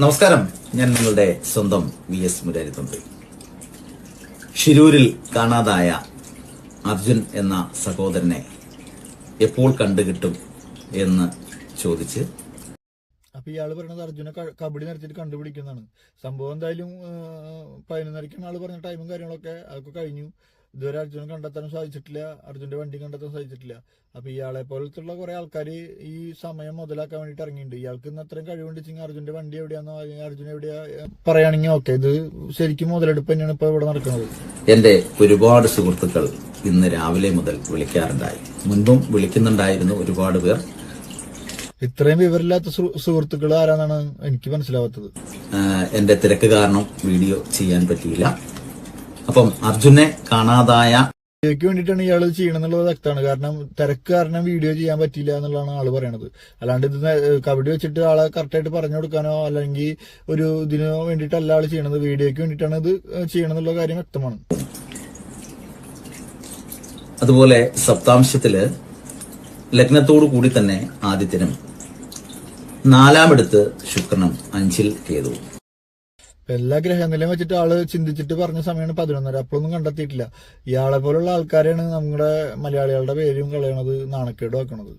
നമസ്കാരം. ഞാൻ നിങ്ങളുടെ സ്വന്തം വി എസ് മുരാരിത്തന്ത്രി ഷിരൂരിൽ കാണാതായ അർജുൻ എന്ന സഹോദരനെ എപ്പോൾ കണ്ടുകിട്ടും എന്ന് ചോദിച്ച് അപ്പൊ ഇയാൾ പറയണത് അർജുനെ കബഡി നിറച്ചിട്ട് കണ്ടുപിടിക്കുന്നതാണ്. സംഭവം എന്തായാലും ആ, പതിനൊന്നരക്കാണ് ആൾ പറഞ്ഞ ടൈമും കാര്യങ്ങളൊക്കെ അതൊക്കെ കഴിഞ്ഞു. ഇതുവരെ അർജുനെ കണ്ടെത്താനും സാധിച്ചിട്ടില്ല. അർജുന്റെ വണ്ടി കണ്ടെത്താൻ സാധിച്ചിട്ടില്ല. അപ്പൊ ഇയാളെ പോലത്തുള്ള കുറെ ആൾക്കാർ ഈ സമയം മുതലാക്കാൻ വേണ്ടിട്ട് ഇറങ്ങിയിട്ടുണ്ട്. ഇയാൾക്ക് ഇന്ന് അത്രയും കഴിവുണ്ടെങ്കിൽ അർജുന്റെ വണ്ടി എവിടെയാന്ന് അർജുന അർജുൻ എവിടെയാ പറയുകയാണെങ്കിൽ ഓക്കെ ഇത് ശരിക്കും മുതലെടുപ്പ് തന്നെയാണ് ഇപ്പൊ ഇവിടെ നടക്കുന്നത്. എന്റെ ഒരുപാട് സുഹൃത്തുക്കൾ ഇന്ന് രാവിലെ മുതൽ വിളിക്കാറുണ്ടായി. മുൻപും വിളിക്കുന്നുണ്ടായിരുന്നു ഒരുപാട് പേർ. ഇത്രയും വിവരമില്ലാത്ത സുഹൃത്തുക്കൾ ആരാന്നാണ് എനിക്ക് മനസ്സിലാവാത്തത്. എന്റെ തിരക്ക് കാരണം വീഡിയോ ചെയ്യാൻ പറ്റിയില്ല. അപ്പം അർജുനെ കാണാതായ വീഡിയോക്ക് വേണ്ടിയിട്ടാണ് ഇയാൾ ചെയ്യണമെന്നുള്ളത് വ്യക്തമാണ്. കാരണം തിരക്ക് കാരണം വീഡിയോ ചെയ്യാൻ പറ്റില്ല എന്നുള്ളതാണ് ആൾ പറയണത്. അല്ലാണ്ട് ഇത് കബഡി വെച്ചിട്ട് ആളെ കറക്റ്റായിട്ട് പറഞ്ഞു കൊടുക്കാനോ അല്ലെങ്കിൽ ഒരു ഇതിനോ വേണ്ടിയിട്ടല്ല ആൾ ചെയ്യണത്. വീഡിയോക്ക് വേണ്ടിയിട്ടാണ് ഇത് ചെയ്യണം എന്നുള്ള കാര്യം വ്യക്തമാണ്. അതുപോലെ സപ്താംശത്തിൽ ലഗ്നത്തോടു കൂടി തന്നെ ആദിത്യനും നാലാമെടുത്ത് ശുക്രനും അഞ്ചിൽ കേതു. എല്ലാ ഗ്രഹനിലയും വെച്ചിട്ട് ആൾ ചിന്തിച്ചിട്ട് പറഞ്ഞ സമയമാണ് പതിനൊന്നര. അപ്പോഴൊന്നും കണ്ടെത്തിയിട്ടില്ല. ഇയാളെ പോലുള്ള ആൾക്കാരെയാണ് നമ്മുടെ മലയാളികളുടെ പേരും കളയണത് നാണക്കേടും വെക്കണത്